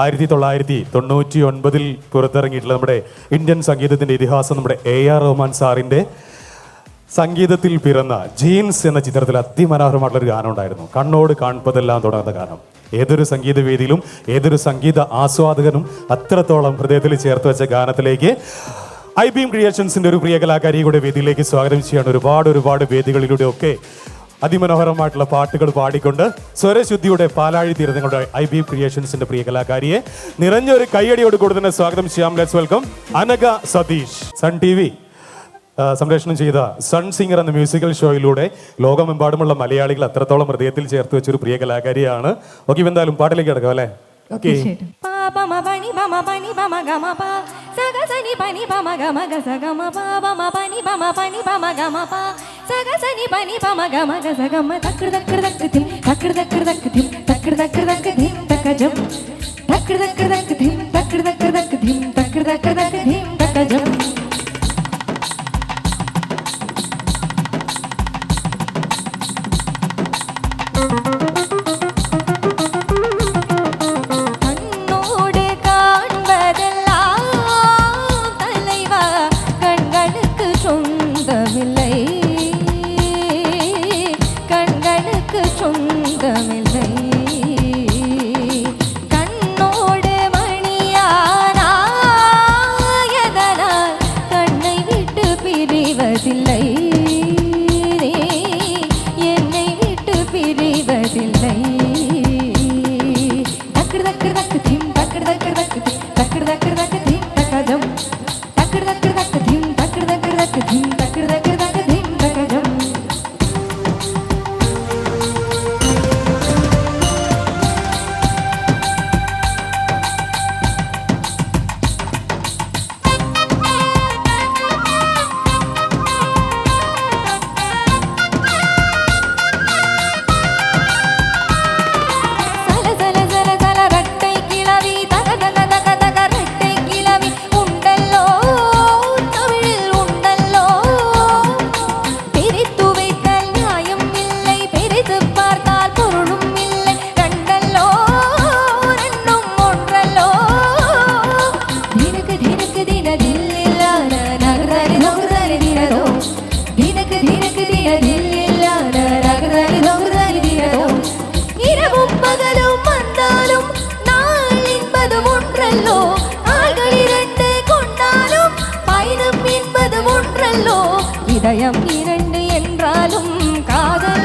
ആയിരത്തി തൊള്ളായിരത്തി തൊണ്ണൂറ്റി ഒൻപതിൽ പുറത്തിറങ്ങിയിട്ടുള്ള നമ്മുടെ ഇന്ത്യൻ സംഗീതത്തിന്റെ ഇതിഹാസം നമ്മുടെ എ ആർ റഹ്മാൻ സാറിന്റെ സംഗീതത്തിൽ പിറന്ന ജീൻസ് എന്ന ചിത്രത്തിൽ അതിമനോഹരമായിട്ടുള്ള ഒരു ഗാനം ഉണ്ടായിരുന്നു. കണ്ണോട് കാൺപതെല്ലാം തുടർന്ന ഗാനം. ഏതൊരു സംഗീത വേദിയിലും ഏതൊരു സംഗീത ആസ്വാദകനും അത്രത്തോളം ഹൃദയത്തിൽ ചേർത്ത് വെച്ച ഗാനത്തിലേക്ക് ഐ ബി എം ക്രിയേഷൻസിന്റെ ഒരു പ്രിയ കലാകാരിയുടെ വേദിയിലേക്ക് സ്വാഗതം ചെയ്യാണ് ഒരുപാട് ഒരുപാട് വേദികളിലൂടെ ഒക്കെ അതിമനോഹരമായിട്ടുള്ള പാട്ടുകൾ പാടിക്കൊണ്ട് സ്വരശുദ്ധിയുടെ പാലാഴി തീരങ്ങളുടെ ഐ ബി ക്രിയേഷൻസിന്റെ പ്രിയ കലാകാരിയെ നിറഞ്ഞൊരു കൈയടിയോട് കൂടി തന്നെ സ്വാഗതം ചെയ്യാം let's welcome Anaka Satheesh. Sun T V സംപ്രേഷണം ചെയ്ത സൺ സിംഗർ എന്ന മ്യൂസിക്കൽ ഷോയിലൂടെ ലോകമെമ്പാടുമുള്ള മലയാളികൾ അത്രത്തോളം ഹൃദയത്തിൽ ചേർത്ത് വെച്ചൊരു പ്രിയ കലാകാരിയാണ്. ഓക്കെ എന്തായാലും പാട്ടിലേക്ക് കിടക്കാം അല്ലേ? Okay. Ni pa ma pa ni pa ma ga ma இதயம் இரண்டு என்றாலும் காதல்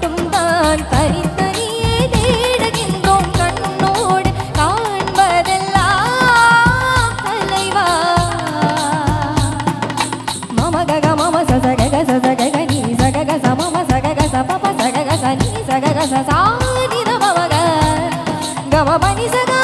कसा चाली बाबा ग गवा पाणी सगळं